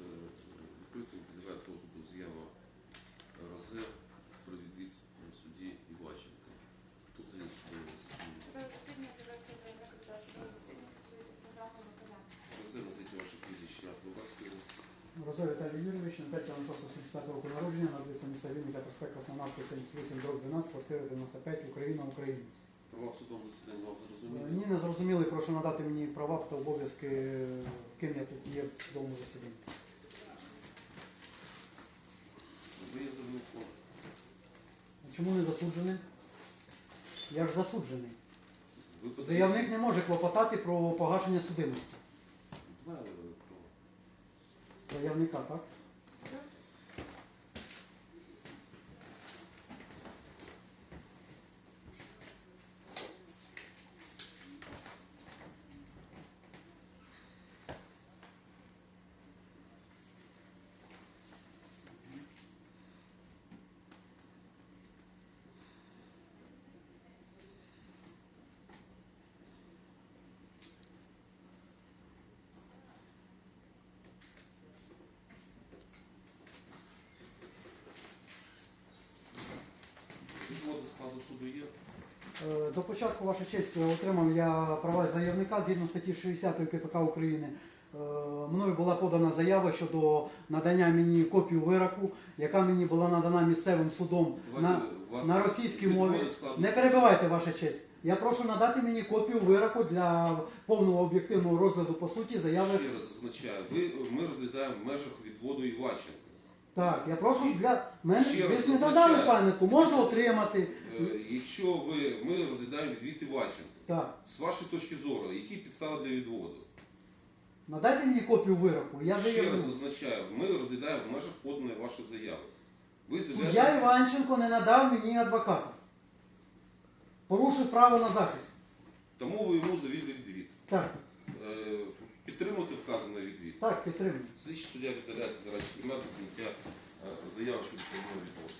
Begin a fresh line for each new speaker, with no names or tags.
е, відкритою підлягає розгляду заява РОЗ про відвід в суді Іваченка. Тут є судове засідання.
Судове засідання з'явився заявник до судового засідання стосується програмного наказання.
РОЗ називайте ваше прізвище, як ви батьків.
Розой Віталій Юрійович, на 5 6 року народження, в міста Вінниця, проспект Космонавтів 78, дроб 12, квартира 95, Україна, українець.
Права в судовому засіданні вам
Е,
зрозуміли?
Ні, не зрозуміли, прошу надати мені права та обов'язки, ким я тут є в судовому засіданні.
Ви є заявником.
Чому не засуджений? Я ж засуджений.
Ви подаєте-
Заявник не може клопотати про погашення судимості.
Два е.
Заявника, так?
Відводи складу суду є.
Е, До початку, ваша честь, отримав я права заявника згідно статті 60 КПК України. Е, Мною була подана заява щодо надання мені копію вироку, яка мені була надана місцевим судом на, на російській мові. Не перебивайте, ваша честь. Я прошу надати мені копію вироку для повного об'єктивного розгляду по суті заяви.
Ще раз зазначаю, ви, ми розглядаємо в межах відводу Іваченка.
Так, я прошу для мене
Ще
ви
раз
ж не
зазначаю.
задали пам'ятку, можу отримати.
Е, Якщо ви, ми розглядаємо відвід Іваченка,
Так,
з вашої точки зору, які підстави для відводу?
надайте мені копію вироку. Я
Ще раз
заявлю.
зазначаю, ми розглядаємо в межах поданої вашої заяви. Ви
Суддя
заявляєте,
Іванченко не надав мені адвоката. Порушив право на захист.
тому ви йому завідли відвід.
Так,
Е, Підтримувати вказаний відвід.
Так, підтримую.
Слідчий суддя віддаляється до речі, кімнати прийняття е, заяви щодо судового відводу.